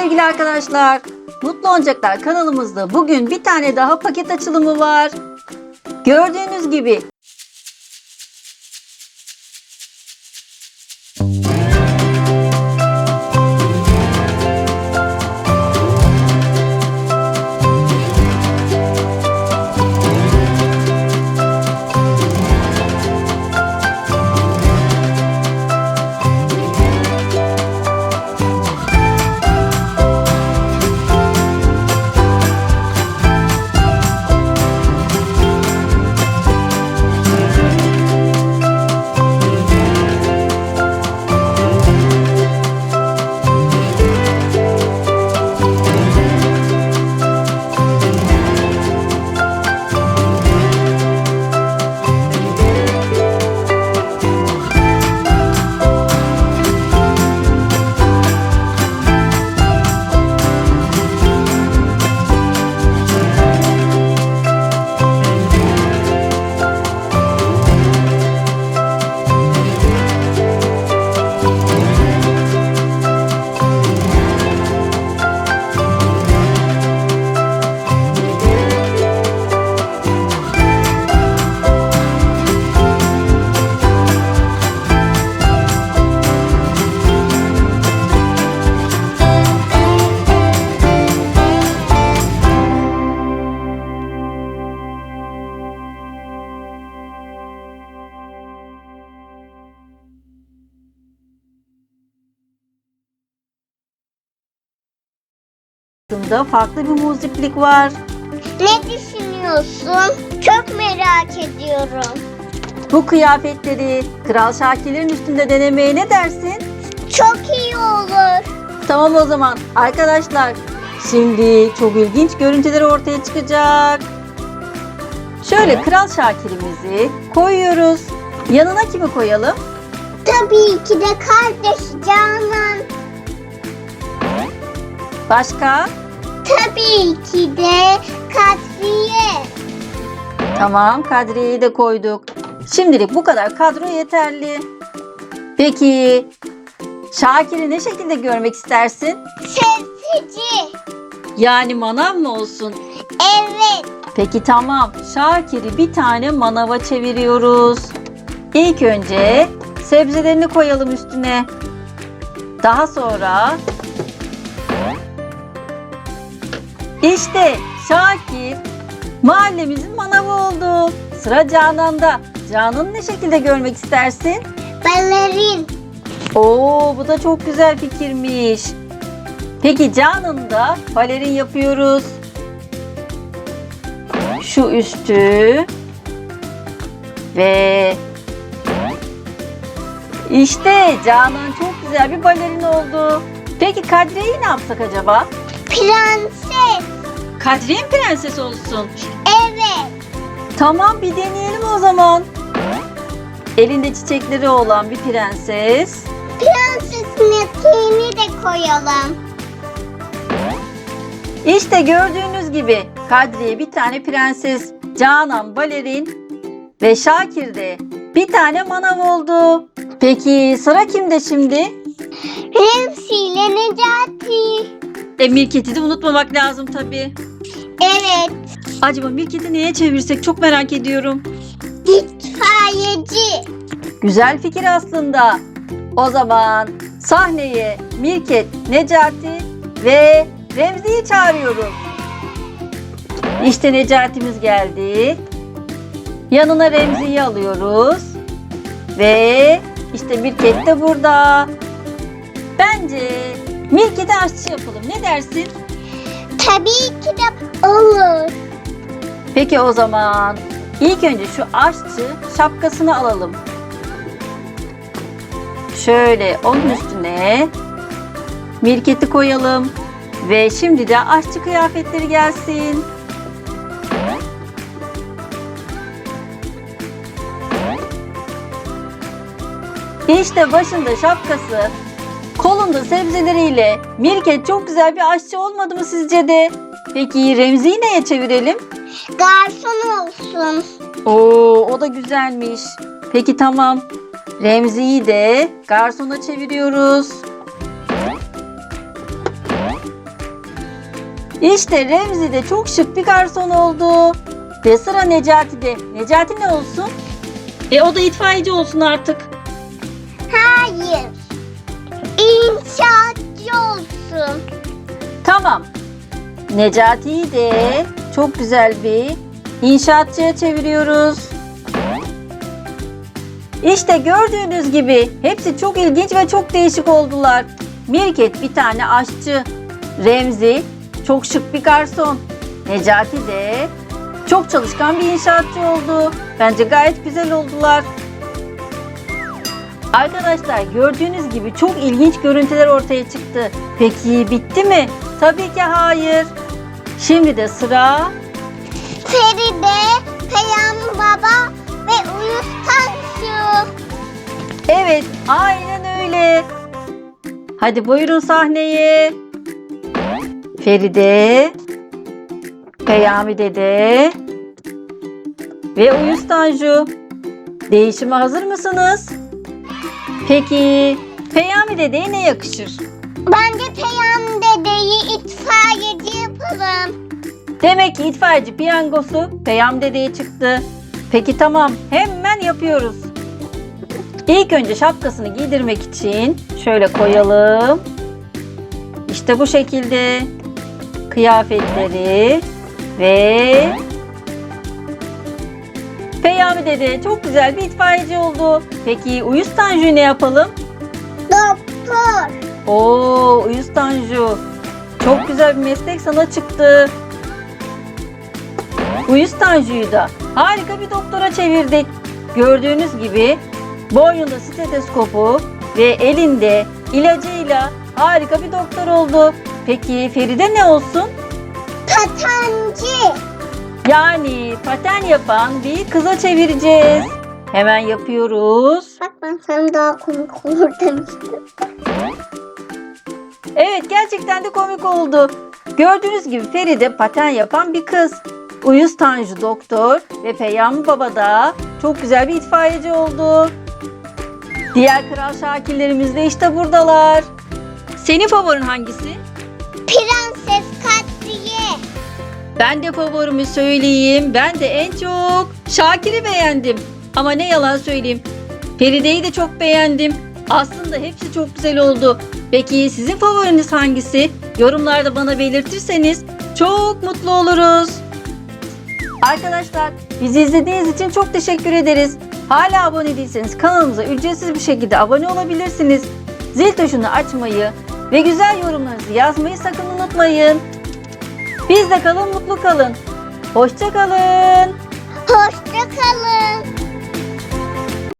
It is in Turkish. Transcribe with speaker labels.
Speaker 1: sevgili arkadaşlar. Mutlu Oyuncaklar kanalımızda bugün bir tane daha paket açılımı var. Gördüğünüz gibi aslında farklı bir muziplik var.
Speaker 2: Ne düşünüyorsun? Çok merak ediyorum.
Speaker 1: Bu kıyafetleri Kral Şakir'in üstünde denemeye ne dersin?
Speaker 2: Çok iyi olur.
Speaker 1: Tamam o zaman arkadaşlar. Şimdi çok ilginç görüntüler ortaya çıkacak. Şöyle Kral Şakir'imizi koyuyoruz. Yanına kimi koyalım?
Speaker 2: Tabii ki de kardeş Canan.
Speaker 1: Başka?
Speaker 2: Tabii ki de Kadriye.
Speaker 1: Tamam Kadriye'yi de koyduk. Şimdilik bu kadar kadro yeterli. Peki Şakir'i ne şekilde görmek istersin?
Speaker 2: Sevsici.
Speaker 1: Yani manav mı olsun?
Speaker 2: Evet.
Speaker 1: Peki tamam. Şakir'i bir tane manava çeviriyoruz. İlk önce sebzelerini koyalım üstüne. Daha sonra işte Şakir mahallemizin manavı oldu. Sıra Canan'da. Canan'ı ne şekilde görmek istersin?
Speaker 2: Balerin.
Speaker 1: Oo bu da çok güzel fikirmiş. Peki Canan'ı da balerin yapıyoruz. Şu üstü ve işte Canan çok güzel bir balerin oldu. Peki Kadriye'yi ne yapsak acaba?
Speaker 2: Prenses.
Speaker 1: Kadriye mi prenses olsun?
Speaker 2: Evet.
Speaker 1: Tamam bir deneyelim o zaman. Elinde çiçekleri olan bir prenses.
Speaker 2: Prensesin eteğini de koyalım.
Speaker 1: İşte gördüğünüz gibi Kadriye bir tane prenses, Canan balerin ve Şakir de bir tane manav oldu. Peki sıra kimde şimdi?
Speaker 2: Remsi ile Necati.
Speaker 1: E Mirket'i de unutmamak lazım tabii.
Speaker 2: Evet.
Speaker 1: Acaba Mirket'i neye çevirsek çok merak ediyorum.
Speaker 2: İtfaiyeci.
Speaker 1: Güzel fikir aslında. O zaman sahneye Mirket, Necati ve Remzi'yi çağırıyoruz. İşte Necati'miz geldi. Yanına Remzi'yi alıyoruz. Ve işte Mirket de burada. Bence Mirket'i aşçı yapalım. Ne dersin?
Speaker 2: Tabii ki de olur.
Speaker 1: Peki o zaman ilk önce şu aşçı şapkasını alalım. Şöyle onun üstüne mirketi koyalım. Ve şimdi de aşçı kıyafetleri gelsin. İşte başında şapkası, kolunda sebzeleriyle Mirket çok güzel bir aşçı olmadı mı sizce de? Peki Remzi'yi neye çevirelim?
Speaker 2: Garson olsun.
Speaker 1: Oo, o da güzelmiş. Peki tamam. Remzi'yi de garsona çeviriyoruz. İşte Remzi de çok şık bir garson oldu. Ve sıra Necati'de. Necati ne olsun? E o da itfaiyeci olsun artık.
Speaker 2: Hayır. İnşaatçı olsun.
Speaker 1: Tamam. Necati'yi de çok güzel bir inşaatçıya çeviriyoruz. İşte gördüğünüz gibi hepsi çok ilginç ve çok değişik oldular. Mirket bir tane aşçı, Remzi çok şık bir garson, Necati de çok çalışkan bir inşaatçı oldu. Bence gayet güzel oldular. Arkadaşlar gördüğünüz gibi çok ilginç görüntüler ortaya çıktı. Peki bitti mi? Tabii ki hayır. Şimdi de sıra
Speaker 2: Feride, Peyam Baba ve Uyuz Tansu.
Speaker 1: Evet, aynen öyle. Hadi buyurun sahneye. Feride, Peyami Dede ve Uyuz Tanju. Değişime hazır mısınız? Peki, Peyami Dede'ye ne yakışır?
Speaker 2: Bence Peyam dedeyi itfaiyeci yapalım.
Speaker 1: Demek ki itfaiyeci piyangosu Peyami Dede'ye çıktı. Peki tamam, hemen yapıyoruz. İlk önce şapkasını giydirmek için şöyle koyalım. İşte bu şekilde kıyafetleri ve Peyami Dede çok güzel bir itfaiyeci oldu. Peki Uyuz Tanju ne yapalım?
Speaker 2: Doktor.
Speaker 1: Oo Uyuz Tanju. Çok güzel bir meslek sana çıktı. Uyuz Tanju'yu da harika bir doktora çevirdik. Gördüğünüz gibi boynunda stetoskopu ve elinde ilacıyla harika bir doktor oldu. Peki Feride ne olsun?
Speaker 2: Patancı.
Speaker 1: Yani paten yapan bir kıza çevireceğiz. Hemen yapıyoruz.
Speaker 2: Bak ben sana daha komik olur demiştim.
Speaker 1: Evet gerçekten de komik oldu. Gördüğünüz gibi Feride paten yapan bir kız. Uyuz Tanju doktor ve Peyami Baba da çok güzel bir itfaiyeci oldu. Diğer kral şakirlerimiz de işte buradalar. Senin favorin hangisi?
Speaker 2: Prenses Kadriye.
Speaker 1: Ben de favorimi söyleyeyim. Ben de en çok Şakir'i beğendim. Ama ne yalan söyleyeyim. Feride'yi de çok beğendim. Aslında hepsi çok güzel oldu. Peki sizin favoriniz hangisi? Yorumlarda bana belirtirseniz çok mutlu oluruz. Arkadaşlar bizi izlediğiniz için çok teşekkür ederiz. Hala abone değilseniz kanalımıza ücretsiz bir şekilde abone olabilirsiniz. Zil tuşunu açmayı ve güzel yorumlarınızı yazmayı sakın unutmayın. Bizde kalın, mutlu kalın. Hoşça kalın.
Speaker 2: Hoşça kalın.